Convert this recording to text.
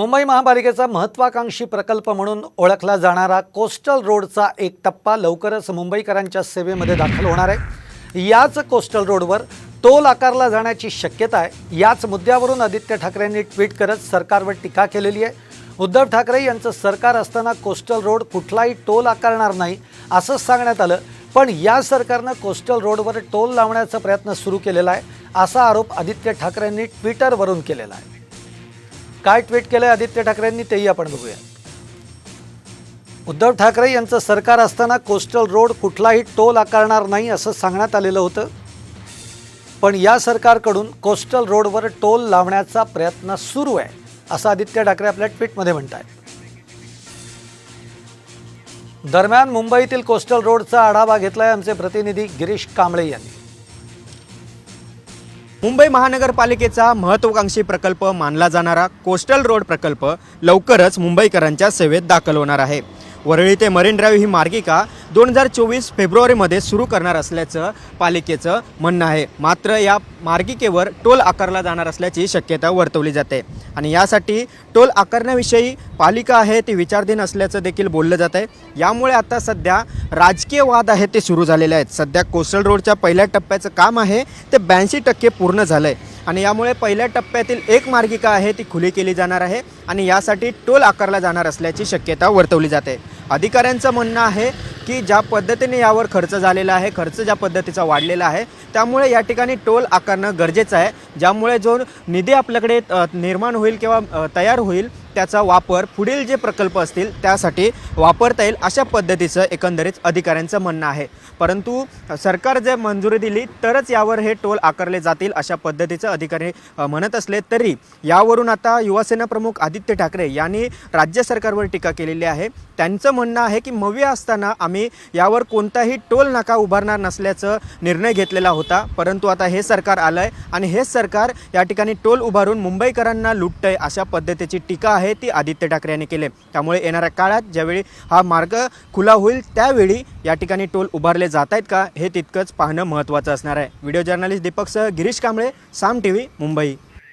मुंबई महापालिकेचा महत्त्वाकांक्षी प्रकल्प म्हणून ओळखला जाणारा कोस्टल रोडचा एक टप्पा लवकरच मुंबईकरांच्या सेवेमध्ये दाखल होणार आहे. याच कोस्टल रोडवर टोल आकारला जाण्याची शक्यता आहे. याच मुद्द्यावरून आदित्य ठाकरेंनी ट्विट करत सरकारवर टीका केलेली आहे. उद्धव ठाकरे यांचं सरकार असताना कोस्टल रोड कुठलाही टोल आकारणार नाही असंच सांगण्यात आलं. पण या सरकारनं कोस्टल रोडवर टोल लावण्याचा प्रयत्न सुरू केलेला आहे असा आरोप आदित्य ठाकरेंनी ट्विटरवरून केलेला आहे. काय ट्विट केलं आदित्य ठाकरेंनी तेही आपण बघूया. उद्धव ठाकरे यांचं सरकार असताना कोस्टल रोड कुठलाही टोल आकारणार नाही असं सांगण्यात आलेलं होतं. पण या सरकारकडून कोस्टल रोडवर टोल लावण्याचा प्रयत्न सुरू आहे असं आदित्य ठाकरे आपल्या ट्विटमध्ये म्हणत आहेत दरम्यान मुंबईतील कोस्टल रोडचा आढावा घेतलाय आमचे प्रतिनिधी गिरीश कांबळे यांनी. मुंबई महानगरपालिकेचा महत्त्वाकांक्षी प्रकल्प मानला जाणारा कोस्टल रोड प्रकल्प लवकरच मुंबईकरांच्या सेवेत दाखल होणार आहे. वरळी ते मरीन ड्राईव्ह ही मार्गिका दोन हजार चोवीस फेब्रुवारीमध्ये सुरू करणार असल्याचं पालिकेचं म्हणणं आहे. मात्र या मार्गिकेवर टोल आकारला जाणार असल्याची शक्यता वर्तवली जाते. आणि यासाठी टोल आकारण्याविषयी पालिका आहे ती विचारधीन असल्याचं देखील बोललं जात आहे यामुळे आता सध्या राजकीय वाद आहेत ते सुरू झालेले आहेत. सध्या कोस्टल रोडच्या पहिल्या टप्प्याचं काम आहे. ते ब्याऐंशी टक्के पूर्ण झालं आहे आणि यामुळे पहिल्या टप्प्यातील एक मार्गिका आहे ती खुली केली जाणार आहे आणि यासाठी टोल आकारला जाणार असल्याची शक्यता वर्तवली जाते. अधिकाऱ्यांचं म्हणणं आहे की ज्या पद्धतीने यावर खर्च झालेला आहे खर्च ज्या पद्धतीचा वाढलेला आहे त्यामुळे या ठिकाणी टोल आकारणं गरजेचं आहे ज्यामुळे जो निधी आपल्याकडे निर्माण होईल किंवा तयार होईल त्याचा वापर पुढील जे प्रकल्प असतील त्यासाठी वापरता येईल अशा पद्धतीचं एकंदरीत अधिकाऱ्यांचं म्हणणं आहे. परंतु सरकार जर मंजुरी दिली तरच यावर हे टोल आकारले जातील अशा पद्धतीचं अधिकारी म्हणत असले तरी यावरून आता युवासेना प्रमुख आदित्य ठाकरे यांनी राज्य सरकारवर टीका केलेली आहे. त्यांचं म्हणणं आहे की मवी असताना आम्ही यावर कोणताही टोल नाका उभारणार नसल्याचं निर्णय घेतलेला होता. परंतु आता हे सरकार आलं आहे आणि हेच सरकार या ठिकाणी टोल उभारून मुंबईकरांना लुटतंय अशा पद्धतीची टीका आहे. आहे ती आदित्य ठाकरे यांनी केले. त्यामुळे येणाऱ्या काळात ज्यावेळी हा मार्ग खुला होईल त्यावेळी या ठिकाणी टोल उभारले जात आहेत का हे तितकंच पाहणं महत्त्वाचं असणार आहे. व्हिडिओ जर्नलिस्ट दीपकसह गिरीश कांबळे साम टी व्ही मुंबई.